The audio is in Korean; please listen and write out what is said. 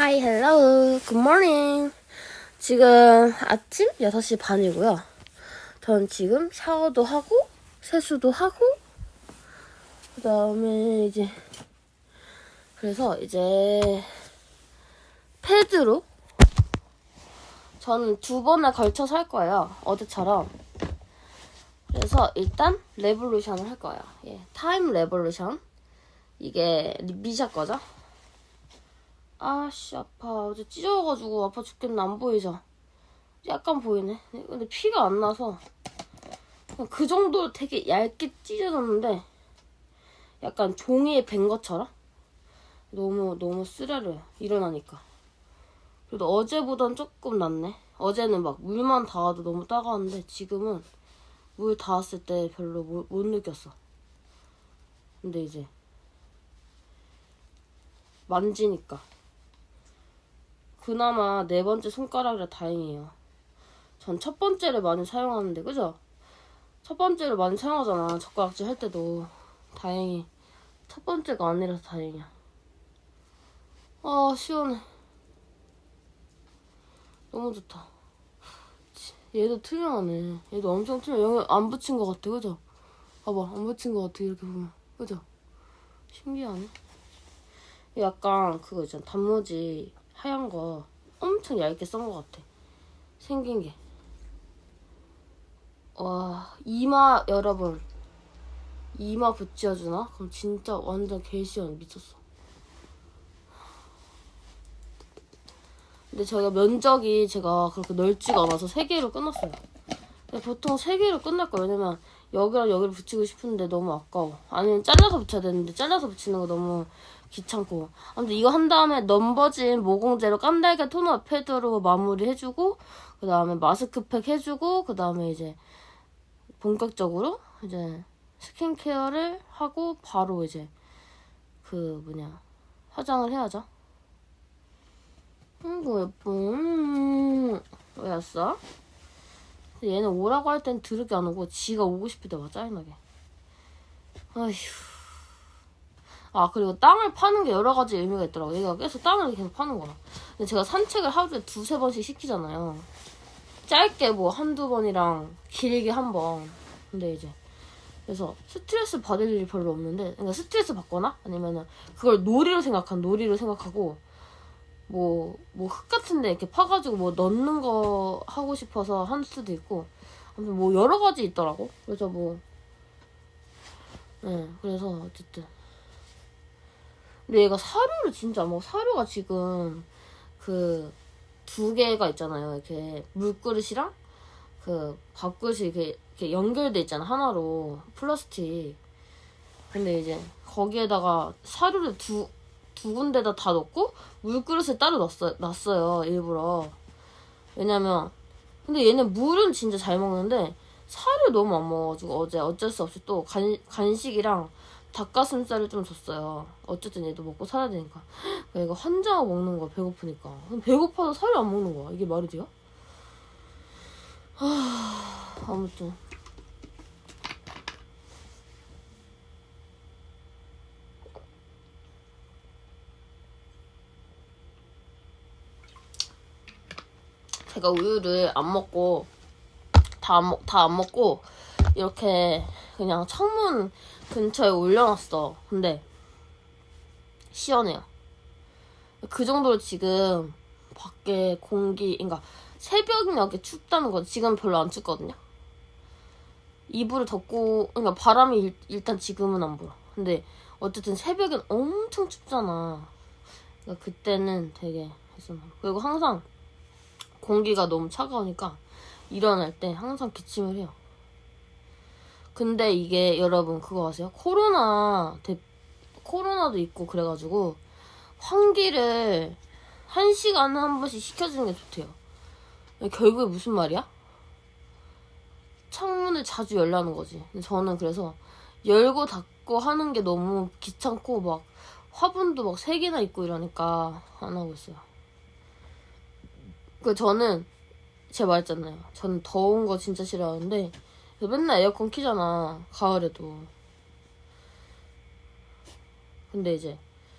하이 헬로 굿모닝 지금 아침 6시 반이고요. 전 지금 샤워도 하고 세수도 하고 그 다음에 이제 그래서 이제 패드로 저는 두 번에 걸쳐서 할 거예요 어제처럼. 그래서 일단 레볼루션을 할 거예요. 예, 타임 레볼루션. 이게 미샤 거죠 아씨 아파. 어제 찢어가지고 아파 죽겠네. 안 보이죠? 약간 보이네. 근데 피가 안 나서 그 정도로 되게 얇게 찢어졌는데 약간 종이에 벤 것처럼 너무 너무 쓰라려요 일어나니까. 그래도 어제보단 조금 낫네. 어제는 막 물만 닿아도 너무 따가웠는데 지금은 물 닿았을 때 별로 못, 못 느꼈어. 근데 이제 만지니까 그나마 네 번째 손가락이라 다행이에요. 전 첫 번째를 많이 사용하는데, 그죠? 첫 번째를 많이 사용하잖아. 젓가락질 할 때도. 다행히. 첫 번째가 아니라서 다행이야. 아, 시원해. 너무 좋다. 얘도 투명하네. 얘도 엄청 투명. 여기 안 붙인 것 같아, 그죠? 봐봐, 안 붙인 것 같아, 이렇게 보면. 그죠? 신기하네. 약간 그거 있잖아. 단무지 하얀 거 엄청 얇게 썬 것 같아. 생긴 게. 와, 이마, 여러분. 이마 붙여주나? 그럼 진짜 완전 개시원 미쳤어. 근데 저희가 면적이 제가 그렇게 넓지가 않아서 세 개로 끝났어요. 근데 보통 세 개로 끝날 거예요. 왜냐면 여기랑 여기를 붙이고 싶은데 너무 아까워. 아니면 잘라서 붙여야 되는데 잘라서 붙이는 거 너무 귀찮고. 아무튼 이거 한 다음에 넘버진 모공제로 깐달걀 토너 패드로 마무리 해주고 그 다음에 마스크팩 해주고 그 다음에 이제 본격적으로 이제 스킨케어를 하고 바로 이제 그 뭐냐 화장을 해야죠. 아이고 예뻐. 음, 왜 왔어? 얘는 오라고 할 땐 드럽게 안 오고 지가 오고 싶을 때 와 짜증나게. 아휴. 아 그리고 땅을 파는 게 여러 가지 의미가 있더라고. 얘가 계속 땅을 계속 파는 거야. 근데 제가 산책을 하루에 두세 번씩 시키잖아요. 짧게 뭐 한두 번이랑 길게 한 번. 근데 이제 그래서 스트레스 받을 일이 별로 없는데 그러니까 스트레스 받거나 아니면은 그걸 놀이로 생각한 놀이로 생각하고 뭐, 뭐, 흙 같은데 이렇게 파가지고 뭐 넣는 거 하고 싶어서 한 수도 있고, 아무튼 뭐 여러 가지 있더라고. 그래서 뭐, 네, 그래서 어쨌든. 근데 얘가 사료를 진짜 뭐, 사료가 지금 그 두 개가 있잖아요. 이렇게 물그릇이랑 그 밥그릇이 이렇게, 이렇게 연결돼 있잖아. 하나로. 플라스틱. 근데 이제 거기에다가 사료를 두, 두 군데다 다 넣고 물그릇에 따로 넣었어, 놨어요 일부러 왜냐면 근데 얘는 물은 진짜 잘 먹는데 살을 너무 안 먹어가지고 어제 어쩔 수 없이 또 간, 간식이랑 닭가슴살을 좀 줬어요. 어쨌든 얘도 먹고 살아야 되니까. 그러니까 이거 환장하고 먹는 거야 배고프니까. 배고파도 살을 안 먹는 거야. 이게 말이 돼요? 하... 아무튼. 제가 우유를 안 먹고 다 안 먹, 다 안 먹고 이렇게 그냥 창문 근처에 올려놨어. 근데 시원해요. 그 정도로 지금 밖에 공기, 그러니까 새벽녘에 춥다는 건 지금 별로 안 춥거든요. 이불을 덮고, 그러니까 바람이 일, 일단 지금은 안 불어. 근데 어쨌든 새벽엔 엄청 춥잖아. 그러니까 그때는 되게 했었나. 그리고 항상 공기가 너무 차가우니까 일어날 때 항상 기침을 해요. 근데 이게 여러분 그거 아세요? 코로나 대, 코로나도 있고 그래가지고 환기를 한 시간에 한 번씩 시켜주는 게 좋대요. 결국에 무슨 말이야? 창문을 자주 열라는 거지. 저는 그래서 열고 닫고 하는 게 너무 귀찮고 막 화분도 막 세 개나 있고 이러니까 안 하고 있어요. 그 저는 제가 말했잖아요. 저는 더운 거 진짜 싫어하는데 맨날 에어컨 키잖아. 가을에도. 근데 이제